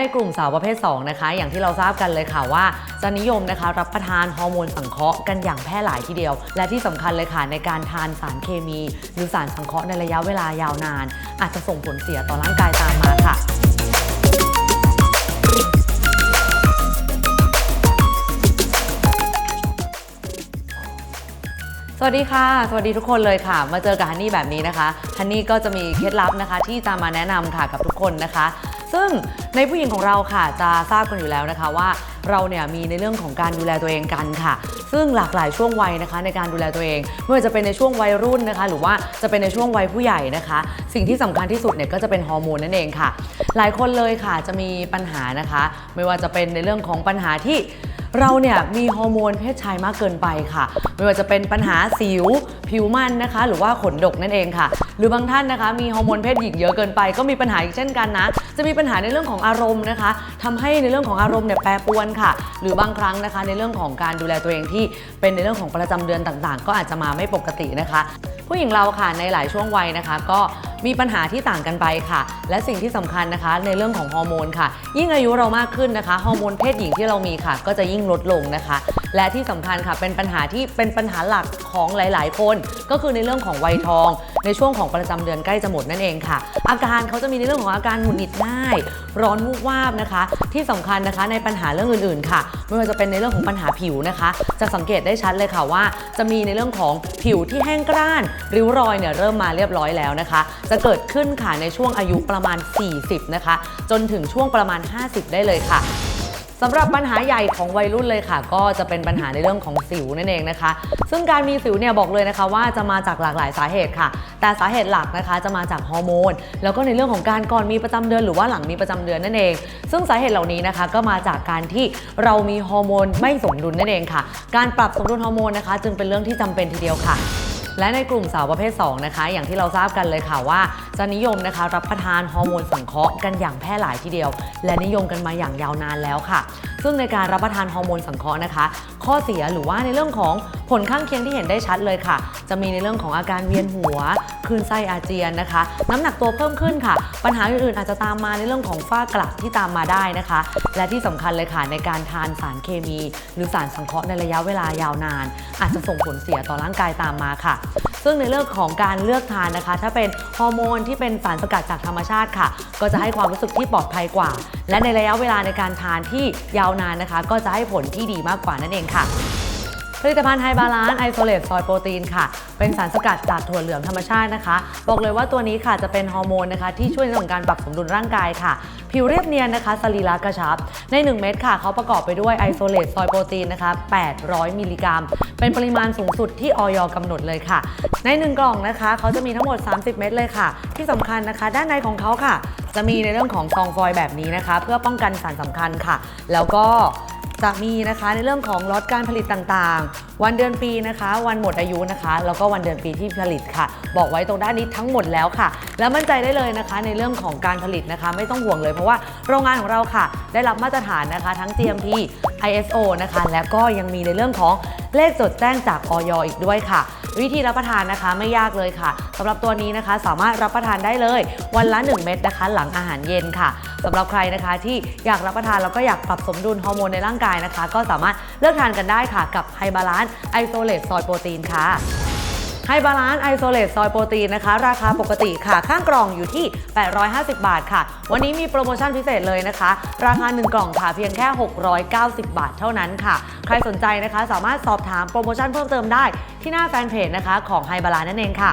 ในกลุ่มสาวประเภท 2 นะคะ อย่างที่เราทราบกันเลยค่ะว่า จะนิยมนะคะ รับประทานฮอร์โมนสังเคราะห์กันอย่างแพร่หลายทีเดียว และที่สำคัญเลยค่ะในการทานสารเคมี หรือสารสังเคราะห์ในระยะเวลายาวนาน อาจจะส่งผลเสียต่อร่างกายตามมาค่ะสวัสดีค่ะ สวัสดีทุกคนเลยค่ะ มาเจอกับฮันนี่แบบนี้นะคะฮันนี่ก็จะมีเคล็ดลับนะคะ ที่จะมาแนะนำค่ะกับทุกคนนะคะ ซึ่งในผู้หญิงของเราค่ะจะทราบกันอยู่แล้วนะคะว่าเราเนี่ยมีในเรื่องของการดูแลตัวเองกันค่ะ ซึ่งหลากหลายช่วงวัยนะคะในการดูแลตัวเอง ไม่ว่าจะเป็นในช่วงวัยรุ่นนะคะ หรือว่าจะเป็นในช่วงวัยผู้ใหญ่นะคะ สิ่งที่สำคัญที่สุดเนี่ยก็จะเป็นฮอร์โมนนั่นเองค่ะ หลายคนเลยค่ะจะมีปัญหานะคะ ไม่ว่าจะเป็นในเรื่องของปัญหาที่ เราเนี่ยมีฮอร์โมนเพศชายมากเกินไปค่ะ ไม่ว่าจะเป็นปัญหาสิวผิวมันนะคะ หรือว่าขนดกนั่นเองค่ะ หรือบางท่านนะคะมีฮอร์โมนเพศหญิงเยอะเกินไป ก็มีปัญหาอีกเช่นกันนะ จะมีปัญหาในเรื่องของอารมณ์นะคะทำให้ในเรื่องของอารมณ์เนี่ยแปรปรวนค่ะ หรือบางครั้งนะคะ ในเรื่องของการดูแลตัวเองที่เป็นในเรื่องของประจำเดือนต่างๆ ก็อาจจะมาไม่ปกตินะคะ ผู้หญิงเราค่ะในหลายช่วงวัยนะคะ ก็ มีปัญหาที่ต่างกันไปค่ะ และสิ่งที่สำคัญนะคะ ในเรื่องของฮอร์โมนค่ะ ยิ่งอายุเรามากขึ้นนะคะฮอร์โมนเพศหญิงที่เรามีค่ะ ก็จะยิ่งลดลงนะคะ และที่สำคัญค่ะเป็นปัญหาที่เป็นปัญหาหลักของหลาย ๆ คน ก็คือในเรื่องของวัยทอง ในช่วงของประจำเดือนใกล้จะหมดนั่นเองค่ะ อาการเขาจะมีในเรื่องของอาการหงุดหงิดง่าย ร้อนวูบวาบนะคะ ที่สำคัญนะคะในปัญหาเรื่องอื่น ๆ ค่ะไม่ว่าจะเป็นในเรื่องของปัญหาผิวนะคะ จะสังเกตได้ชัดเลยค่ะว่า จะมีในเรื่องของผิวที่แห้งกร้าน ริ้วรอยเนี่ยเริ่มมาเรียบร้อยแล้วนะคะ จะเกิดขึ้นค่ะในช่วงอายุประมาณ 40 นะคะ จนถึงช่วงประมาณ 50 ได้เลยค่ะ สำหรับปัญหาใหญ่ของวัยรุ่นเลยค่ะ ก็จะเป็นปัญหาในเรื่องของสิวนั่นเองนะคะ ซึ่งการมีสิวเนี่ยบอกเลยนะคะว่าจะมาจากหลากหลายสาเหตุค่ะ แต่สาเหตุหลักนะคะจะมาจากฮอร์โมน แล้วก็ในเรื่องของการก่อนมีประจำเดือนหรือว่าหลังมีประจำเดือนนั่นเอง ซึ่งสาเหตุเหล่านี้นะคะก็มาจากการที่เรามีฮอร์โมนไม่สมดุลนั่นเองค่ะ การปรับสมดุลฮอร์โมนนะคะ จึงเป็นเรื่องที่จำเป็นทีเดียวค่ะ และในกลุ่มสาวประเภท 2 นะคะ อย่างที่เราทราบกันเลยค่ะว่า จะนิยมนะคะรับประทานฮอร์โมนสังเคราะห์กันอย่างแพร่หลายทีเดียว และนิยมกันมาอย่างยาวนานแล้วค่ะ ซึ่งในการรับประทานฮอร์โมนสังเคราะห์นะคะ ข้อเสียหรือว่าในเรื่องของผลข้างเคียงที่เห็นได้ชัดเลยค่ะ จะมีในเรื่องของอาการเวียนหัวคลื่นไส้อาเจียนนะคะ น้ำหนักตัวเพิ่มขึ้นค่ะ ปัญหาอื่นๆอาจจะตามมาในเรื่องของฝ้ากระที่ตามมาได้นะคะ และที่สำคัญเลยค่ะในการทานสารเคมี หรือสารสังเคราะห์ในระยะเวลายาวนาน อาจจะส่งผลเสียต่อร่างกายตามมาค่ะ ซึ่งในเรื่องของการเลือกทานนะคะ ถ้าเป็นฮอร์โมนที่เป็นสารสกัดจากธรรมชาติค่ะ ก็จะให้ความรู้สึกที่ปลอดภัยกว่า และในระยะเวลาในการทานที่ยาวนานนะคะ ก็จะให้ผลที่ดีมากกว่านั่นเองค่ะ ผลิตภัณฑ์ไฮบาลานซ์ไอโซเลตซอยโปรตีนค่ะ เป็นสารสกัดจากถั่วเหลืองธรรมชาตินะคะ บอกเลยว่าตัวนี้ค่ะจะเป็นฮอร์โมนนะคะ ที่ช่วยในเรื่องการปรับสมดุลร่างกายค่ะ ผิวเรียบเนียนนะคะสรีระกระชับ ใน 1 เม็ดค่ะเขาประกอบไปด้วยไอโซเลตซอยโปรตีนนะคะ 800 มิลลิกรัม เป็นปริมาณสูงสุดที่ออยกำหนดเลยค่ะ ใน 1 กล่องนะคะเขาจะมีทั้งหมด 30 เม็ดเลยค่ะ ที่สำคัญนะคะ ด้านในของเขาค่ะ จะมีในเรื่องของซองฟอยล์แบบนี้นะคะ เพื่อป้องกันสารสำคัญค่ะ แล้วก็ จะมีนะคะในเรื่องของล็อตการผลิตต่างๆ วันเดือนปีนะคะ วันหมดอายุนะคะ แล้วก็วันเดือนปีที่ผลิตค่ะ บอกไว้ตรงด้านนี้ทั้งหมดแล้วค่ะ แล้วมั่นใจได้เลยนะคะ ในเรื่องของการผลิตนะคะ ไม่ต้องห่วงเลยเพราะว่าโรงงานของเราค่ะ ได้รับมาตรฐานนะคะ ทั้ง GMP ISO นะคะ แล้วก็ยังมีในเรื่องของเลขจดแจ้งจากออยอีกด้วยค่ะ วิธีรับประทานนะคะไม่ยากเลยค่ะสำหรับตัวนี้นะคะสามารถรับประทานได้เลย วันละ 1 เม็ดนะคะ หลังอาหารเย็นค่ะสำหรับใครนะคะที่อยากรับประทานแล้วก็อยากปรับสมดุลฮอร์โมนในร่างกายนะคะ ก็สามารถเลือกทานกันได้ค่ะกับไฮบาลานซ์ไอโซเลตซอยโปรตีนค่ะ ไฮบาลานซ์ไอโซเลตซอยโปรตีนนะคะ ราคาปกติค่ะ ข้างกล่องอยู่ที่ 850 บาทค่ะ วันนี้มีโปรโมชั่นพิเศษเลยนะคะ ราคา 1 กล่องค่ะ เพียงแค่ 690 บาทเท่านั้นค่ะ ใครสนใจนะคะ สามารถสอบถามโปรโมชั่นเพิ่มเติมได้ที่หน้าแฟนเพจนะคะของไฮบาลานนั่นเองค่ะ